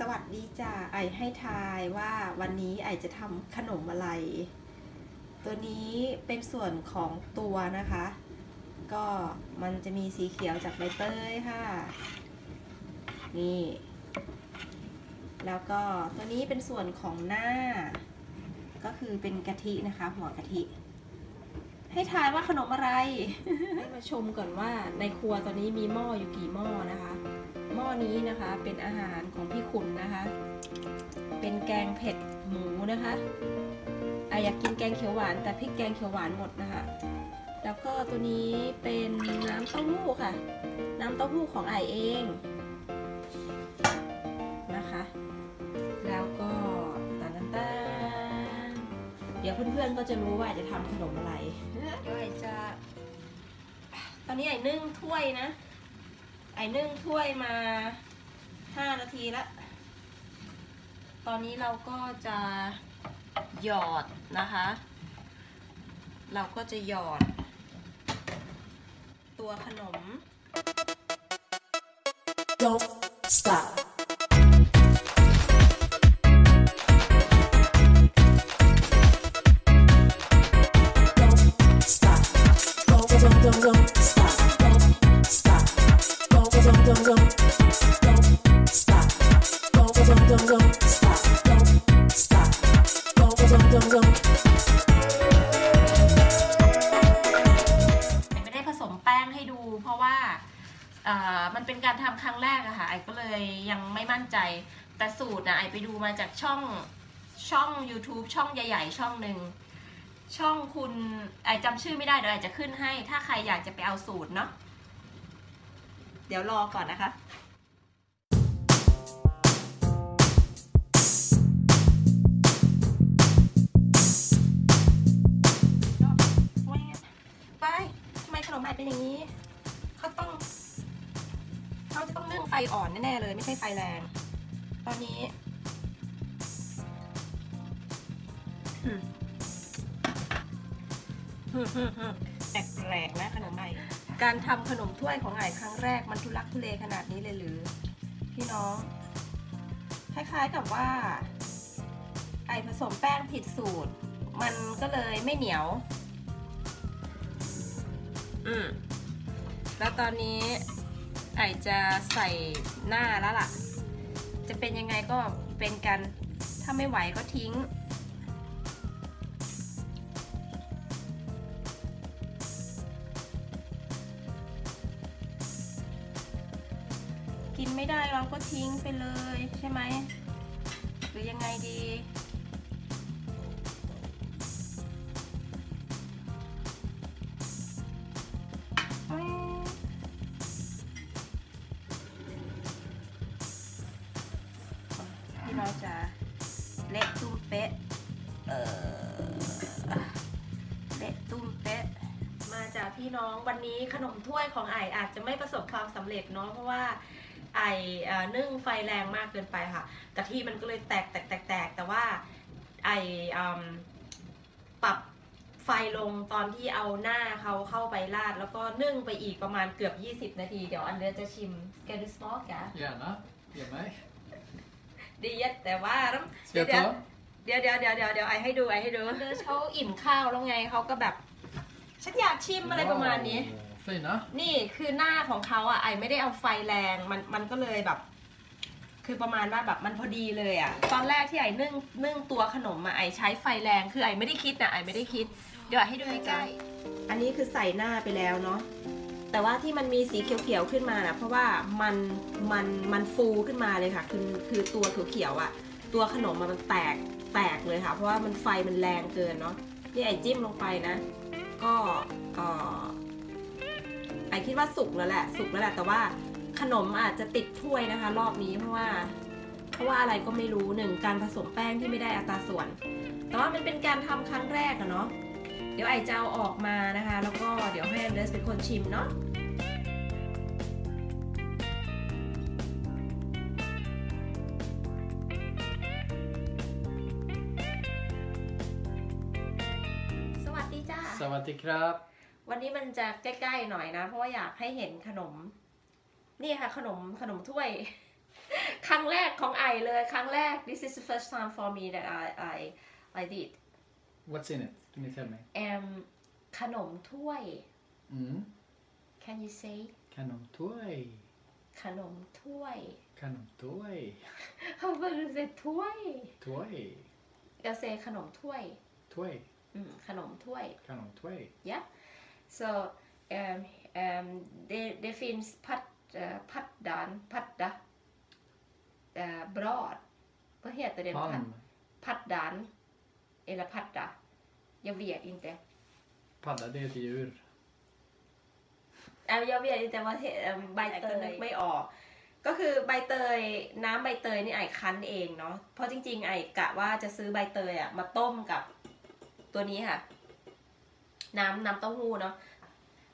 สวัสดีจ้าไอให้ทายว่าวันนี้ไอจะทำขนมอะไร ตัวนี้เป็นส่วนของตัวนะคะ ก็มันจะมีสีเขียวจากใบเตยค่ะ นี่ แล้วก็ตัวนี้เป็นส่วนของหน้า ก็คือเป็นกะทินะคะหัวกะทิ ให้ทายว่าขนมอะไร ให้มาชมก่อนว่าในครัวตอนนี้มีหม้ออยู่กี่หม้อนะคะ หม้อนี้นะคะเป็นอาหารของพี่ขุนนะคะ เป็นแกงเผ็ดหมูนะคะอะอยากกินแกงเขียวหวาน แต่พริกแกงเขียวหวานหมดนะคะ แล้วก็ตัวนี้เป็นน้ำเต้าหู้ค่ะ น้ำเต้าหู้ของไอเองนะคะ แล้วก็ตานตานเดี๋ยวเพื่อนๆก็จะรู้ว่าจะทำขนมอะไรเดี๋ยวไอจะตอนนี้ไอนึ่งถ้วยนะ นึ่งถ้วยมาห้านาทีแล้วตอนนี้เราก็จะหยอดนะคะ เราก็จะหยอด ตัวขนม Don't stop. ไม่ได้ผสมแป้งให้ดู เพราะว่าเอ่อมันเป็นการทำครั้งแรกอะค่ะไอก็เลยยังไม่มั่นใจ แต่สูตรนะไอไปดูมาจากช่องช่อง YouTube ช่องใหญ่ ๆ ช่องหนึ่งช่องคุณไอจำชื่อไม่ได้เดี๋ยวไอจะขึ้นให้ ถ้าใครอยากจะไปเอาสูตรเนาะเดี๋ยวรอก่อนนะคะ เป็นอย่างนี้เขาต้องเขาจะต้องนึ่งไฟอ่อนแน่ๆเลย ไม่ใช่ไฟแรง ตอนนี้แปลกๆนะขนมไอการทำขนมถ้วยของไอครั้งแรกมันทุลักทุเลขนาดนี้เลยหรือ พี่น้อง คล้ายๆกับว่า ไอผสมแป้งผิดสูตร มันก็เลยไม่เหนียว อืมแล้วตอนนี้ไอจะใส่หน้าแล้วล่ะ จะเป็นยังไงก็เป็นกัน ถ้าไม่ไหวก็ทิ้ง กินไม่ได้เราก็ทิ้งไปเลยใช่ไหม หรือยังไงดี องวันนี้ขนมถ้วยของไออาจจะไม่ประสบความสำเร็จเนาะเพราะว่าไอเอ่อนึ่งไฟแรงมากเกินไปค่ะกะทิมันก็เลยแตกแตกแตกแตกแต่ว่าไออืมปรับไฟลงตอนที่เอาหน้าเขาเข้าไปราด แล้วก็นึ่งไปอีกประมาณเกือบ 20 นาที เดี๋ยวอันเดอร์จะชิมแกดูสมอลกะ Gärna. Ge mig. ดีเย็ดแต่ว่า Ska jag ta? เดี๋ยวเดี๋ยวเดี๋ยวเดี๋ยวเดี๋ยวไอให้ดูไอให้ดูเขาอิ่มข้าวแล้วไงเขาก็แบบ ฉันอยากชิมอะไรประมาณนี้ Wow, Fina. นี่คือหน้าของเขาอะไอไม่ได้เอาไฟแรงมันมันก็เลยแบบ คือประมาณว่าแบบมันพอดีเลยอะ ตอนแรกที่ไอนึ่งนึ่งตัวขนมอะไอใช้ไฟแรงคือไอไม่ได้คิดนะไอไม่ได้คิด เดี๋ยวไอให้ดูใกล้ๆอันนี้คือใส่หน้าไปแล้วเนาะแต่ว่าที่มันมีสีเขียวๆขึ้นมานะเพราะว่ามันมันมันฟูขึ้นมาเลยค่ะคือคือตัวเขียวๆอะ ตัวขนมอะมันแตกแตกเลยค่ะ เพราะว่ามันไฟมันแรงเกินเนาะนี่ไอจิ้มลงไปนะ ก็ไอคิดว่าสุกแล้วแหละ สุกแล้วแหละแต่ว่าขนมอาจจะติดถ้วยนะคะ รอบนี้เพราะว่า เพราะว่าอะไรก็ไม่รู้หนึ่งการผสมแป้งที่ไม่ได้อัตราส่วน แต่ว่ามันเป็นการทำครั้งแรกอะเนาะเดี๋ยวไอจะเอาออกมานะคะ แล้วก็เดี๋ยวให้เดรสเป็นคนชิมเนาะ ดีจ้า Sawadee krab. วันนี้มันจะใกล้ๆหน่อยนะ เพราะว่าอยากให้เห็นขนม นี่ค่ะขนมขนมถ้วย ครั้งแรกของไอเลย ครั้งแรก this is the first time for me that I I I did What's in it? Can you tell me? um ขนมถ้วย Mm. can you say Kanontoy. ขนมถ้วย Kanontoy. how about you say ถ้วย Toy. ก็ say ขนมถ้วย Toy. อืมขนมถ้วย Kanontoy. Yeah. Så um, um, det, det finns pat, uh, paddan, padda, uh, brad. Vad heter det? Pad, Palm. paddan eller padda. Jag vet inte. Padda, det är ett djur. Äh, jag vet inte vad he- um, ใบเตยนึกไม่ออกก็คือใบเตยน้ำใบเตยนี่ไอคั้นเองเนาะเพราะจริงๆไอกะว่าจะซื้อใบเตยอะมาต้มกับ ตัวนี้ค่ะ น้ำน้ำเต้าหู้เนาะ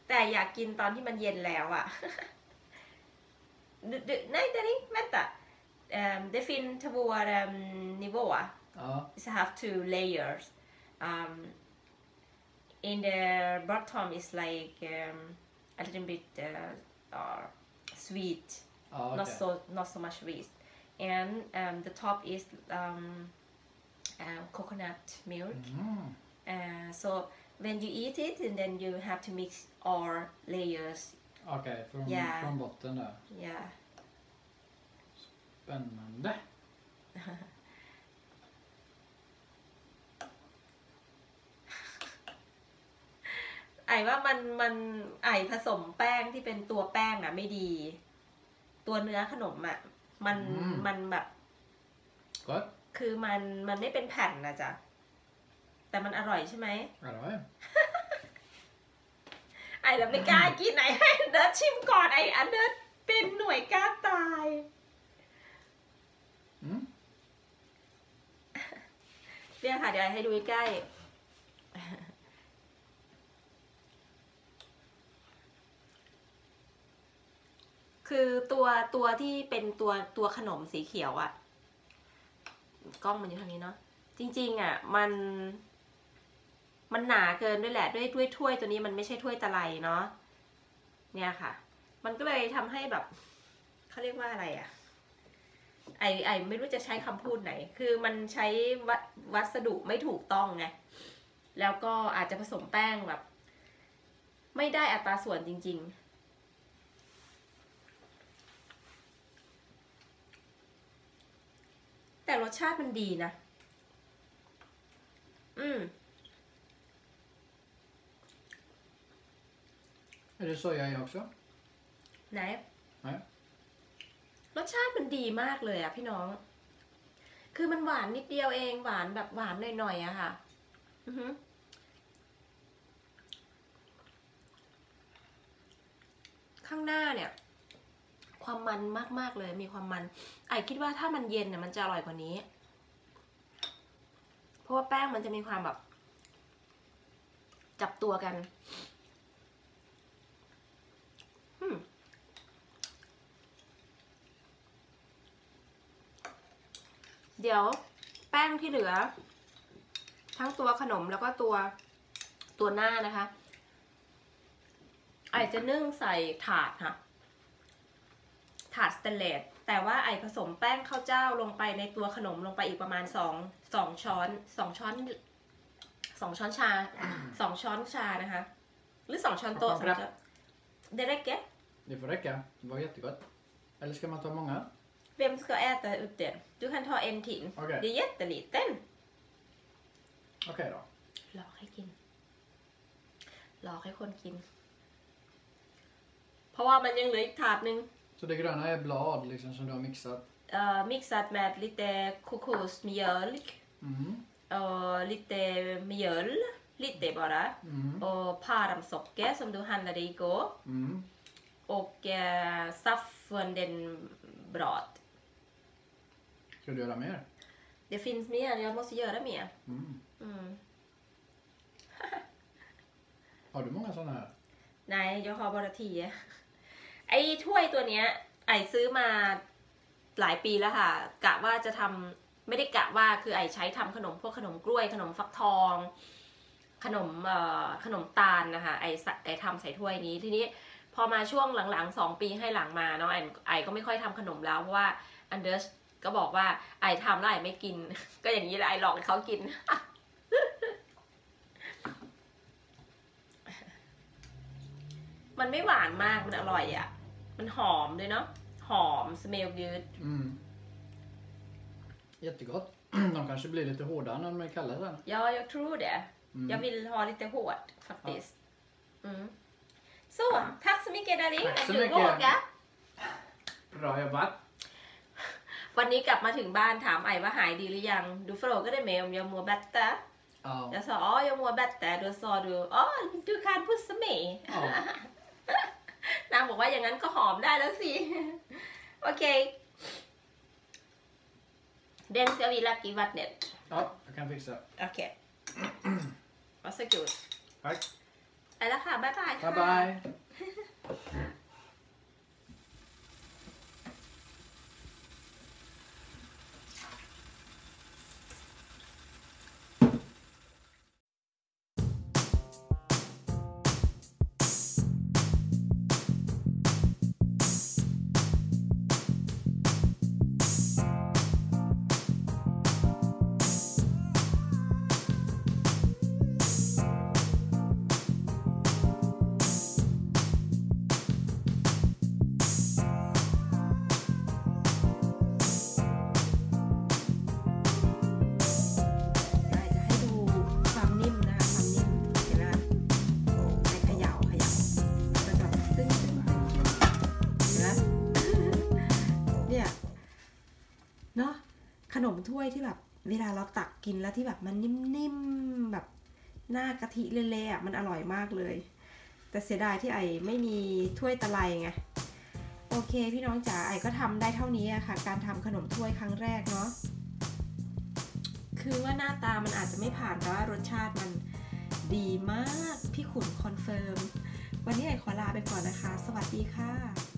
แต่อยากกินตอนที่มันเย็นแล้วอะ Du, du, nej, det är inte, vänta. Um, det finns två um, nivåer. Ja. It's have two layers. Um, in the bottom is like um, a little bit uh, uh, sweet, Ja, not okej. so not so much sweet, and um, the top is um, uh, coconut milk. Mm. Uh, so when you eat it, and then you have to mix all layers. Okej, från, Ja. från botten där. Yeah. Spännande. ไอว่ามันมันไอผสมแป้งที่เป็นตัวแป้งอะไม่ดี ตัวเนื้อขนมอะมันอืม มันแบบ Gott. คือมันมันไม่เป็นแผ่นนะจ๊ะ แต่มันอร่อยใช่ไหม Hallå. ไอแล้วไม่กล้ากินไอให้อันเดิร์ชิมก่อนไออันเดิร์เป็นหน่วยกล้าตาย Mm. เนี่ยค่ะเดี๋ยวไอให้ดูใกล้ๆคือตัวตัวที่เป็นตัวตัวขนมสีเขียวอะกล้องมันอยู่ทางนี้เนาะจริง ๆอะมัน มันหนาเกินด้วยแหละด้วยด้วยถ้วยตัวนี้มันไม่ใช่ถ้วยตะไลเนาะเนี่ยค่ะ มันก็เลยทำให้แบบเขาเรียกว่าอะไรอะไอไอไม่รู้จะใช้คำพูดไหน คือมันใช้วัสวัสดุไม่ถูกต้องไงแล้วก็อาจจะผสมแป้งแบบ ไม่ได้อัตราส่วนจริง ๆแต่รสชาติมันดีนะ อืม Är det soja i också? ไหน Nej. รสชาติมันดีมากเลยอะพี่น้อง คือมันหวานนิดเดียวเองหวานแบบหวานหน่อยๆอะค่ะ อือหือข้างหน้าเนี่ย ความมันมากๆเลยมีความมันไอคิดว่าถ้ามันเย็นเนี่ยมันจะอร่อยกว่านี้ เพราะว่าแป้งมันจะมีความแบบ จับตัวกัน อืม เดี๋ยวแป้งที่เหลือ ทั้งตัวขนมแล้วก็ตัวตัวหน้านะคะไอจะนึ่งใส่ถาดค่ะ ถาดสเตนเลสแต่ว่าไอผสมแป้งข้าวเจ้าลงไปในตัวขนมลงไปอีกประมาณสองสองช้อนสองช้อนสองช้อนชาสองช้อนชานะคะ หรือสองช้อนโต๊ะสองช้อนเดเรกเก Det får räcka. Det var jättegott. Eller ska man ta många? Vem ska äta upp det? Du kan ta en till. Okej. Det är jätteliten. Okej då. หลอกให้กิน หลอกให้คนกิน เพราะว่ามันยังเหลืออีกถาดหนึ่ง Så det gröna är blad liksom som du har mixat? เอ่อ mixat med lite kokosmjölk Mm. och lite mjöl, lite bara. Mm. Och paramsocker som du handlade igår. Mm. Och eh, saffrondenbröd. Ska du göra mer? Det finns mer, jag måste göra mer. Mm. Mm. Har du många sådana här? นายยฮอบอรทีอะไอ้ถ้วยตัวเนี้ย ไอซื้อมาหลายปีแล้วค่ะ กะว่าจะทำไม่ได้กะว่าคือไอใช้ทำขนมพวกขนมกล้วย ขนมฟักทอง ขนมเอ่อขนมตาลนะคะไอใส่ไอทำใส่ถ้วยนี้ทีนี้พออมาช่วงหลังๆสองปีให้หลังมาเนาะไอไอก็ไม่ค่อยทำขนมแล้วเพราะว่าอันเดอร์ส ก็บอกว่าไอทำแล้วไอไม่กิน ก็อย่างนี้แหละไอหลอกให้เขากิน มันไม่หวานมากมันอร่อยอะ่ะ มันหอมด้วยเนาะหอม smell good Mm. Jättegott. De kanske blir lite hårdare när de är kalla sen. Ja, jag tror det. Mm. Jag vill ha lite hårt faktiskt. Mm. Så, tack så mycket Darin. Tack så Du mycket. vågar. Bra jobbat. วันนี้กลับมาถึงบ้านถามไอว่าหายดีหรือยัง Du frågade mig om jag mår bättre. Ja. Jag sa ja, jag mår bättre. Då sa du ja, du kan pussa mig. ja. นางบอกว่าอย่างนั้นก็หอมได้แล้วสิ โอเค Den ska vi lacka i vattnet. Ja, jag kan fixa. Okej. Varsågod. Tack. ไปแล้วค่ะบ๊ายบายค่ะ Bye bye. ถ้วยที่แบบ เวลาเราตักกินแล้วที่แบบมันนิ่มๆแบบหน้ากะทิเละๆอะมันอร่อยมากเลย แต่เสียดายที่ไอไม่มีถ้วยตะไลไงโอเค พี่น้องจ๋าไอก็ทำได้เท่านี้อะค่ะ การทำขนมถ้วยครั้งแรกเนาะคือว่าหน้าตามันอาจจะไม่ผ่านแต่ว่ารสชาติมันดีมาก พี่ขุนคอนเฟิร์ม วันนี้ไอขอลาไปก่อนนะคะ สวัสดีค่ะ